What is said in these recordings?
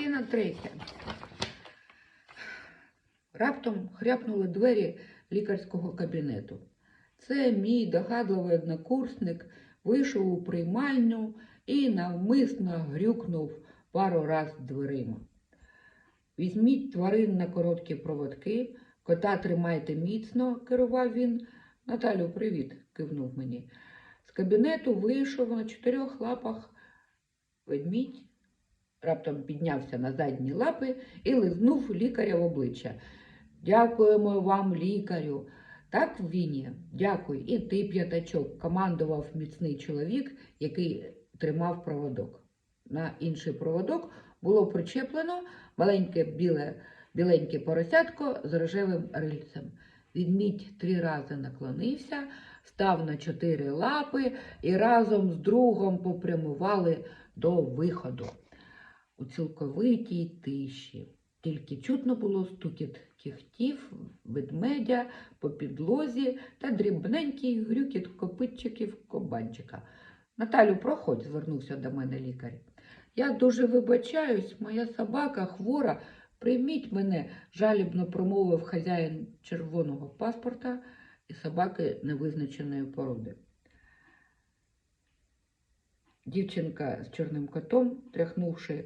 Частина третя. Раптом хряпнули двері лікарського кабінету. Це мій догадливий однокурсник вийшов у приймальню і навмисно грюкнув пару раз дверима. Візьміть тварин на короткі проводки, кота тримайте міцно, керував він. Наталю, привіт, кивнув мені. З кабінету вийшов на чотирьох лапах ведмідь, раптом піднявся на задні лапи і лизнув лікаря в обличчя. Дякуємо вам, лікарю. Так, Віні, дякую. І ти, п'ятачок, командував міцний чоловік, який тримав проводок. На інший проводок було причеплено маленьке біле, біленьке поросятко з рожевим рильцем. Відмідь три рази наклонився, став на чотири лапи і разом з другом попрямували до виходу. У цілковитій тиші. Тільки чутно було стукіт кіхтів, ведмедя по підлозі та дрібненький грюкіт копитчиків кобанчика. Наталю, проходь, звернувся до мене лікар. Я дуже вибачаюсь, моя собака хвора. Прийміть мене, жалібно промовив хазяїн червоного паспорта і собаки невизначеної породи. Дівчинка з чорним котом, тряхнувши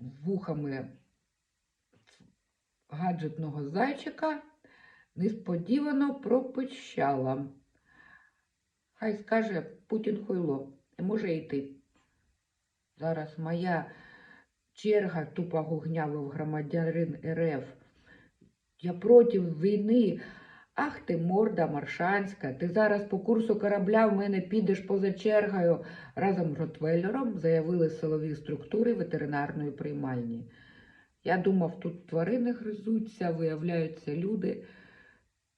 вухами гаджетного зайчика, несподівано пропищала. Хай скаже Путін хуйло, і може йти. Зараз моя черга тупо гугнявив громадянин РФ. Я проти війни. Ах ти, морда маршанська, ти зараз по курсу корабля в мене підеш поза чергою разом з Ротвейлером, заявили силові структури ветеринарної приймальні. Я думав, тут тварини гризуться, виявляються люди.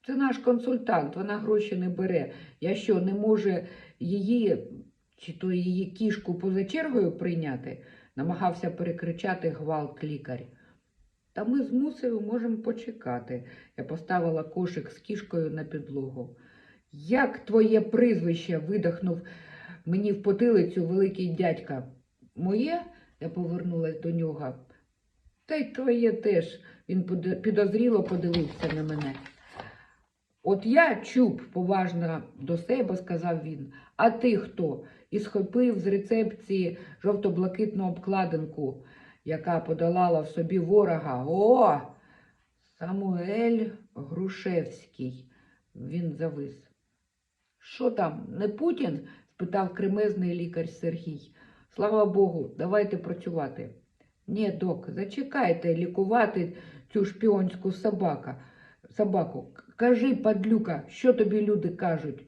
Це наш консультант, вона гроші не бере. Я що, не може її чи то її кішку поза чергою прийняти? Намагався перекричати гвалт лікар. Та ми з Мусею можемо почекати. Я поставила кошик з кішкою на підлогу. Як твоє прізвище? видихнув мені в потилицю великий дядька. Моє? Я повернулась до нього. Та й твоє теж. Він підозріло подивився на мене. От я чуб, поважно до себе сказав він. А ти хто? І схопив з рецепції жовто-блакитну обкладинку, яка подолала в собі ворога. О! Самуель Грушевський. Він завис. Що там, не Путін? спитав кремезний лікар Сергій. Слава Богу, давайте працювати. Ні, док, зачекайте лікувати цю шпіонську собака. собаку. Кажи, падлюка, що тобі люди кажуть?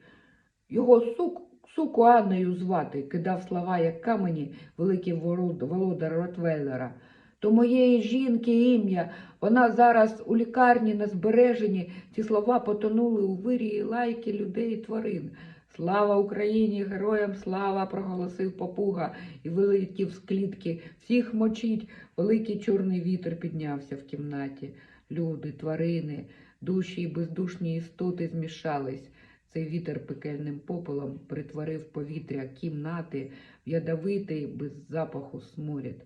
Його сук, суку Анною звати, кидав слова, як камені, великий володар Ротвейлера. То моєї жінки ім'я, вона зараз у лікарні на збереженні. Ці слова потонули у вирі і лайки людей і тварин. Слава Україні, героям слава! проголосив попуга і вилетів з клітки. Всіх мочить. Великий чорний вітер піднявся в кімнаті. Люди, тварини, душі і бездушні істоти змішались. Цей вітер пекельним попелом притворив повітря кімнати ядовитий без запаху сморід,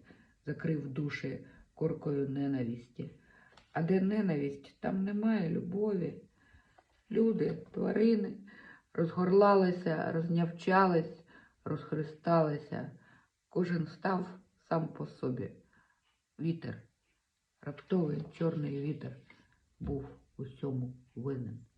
закрив душі коркою ненависті. А де ненависть, там немає любові. Люди, тварини розгорлалися, рознявчались, розхристалися. Кожен став сам по собі. Вітер, раптовий чорний вітер був усьому винен.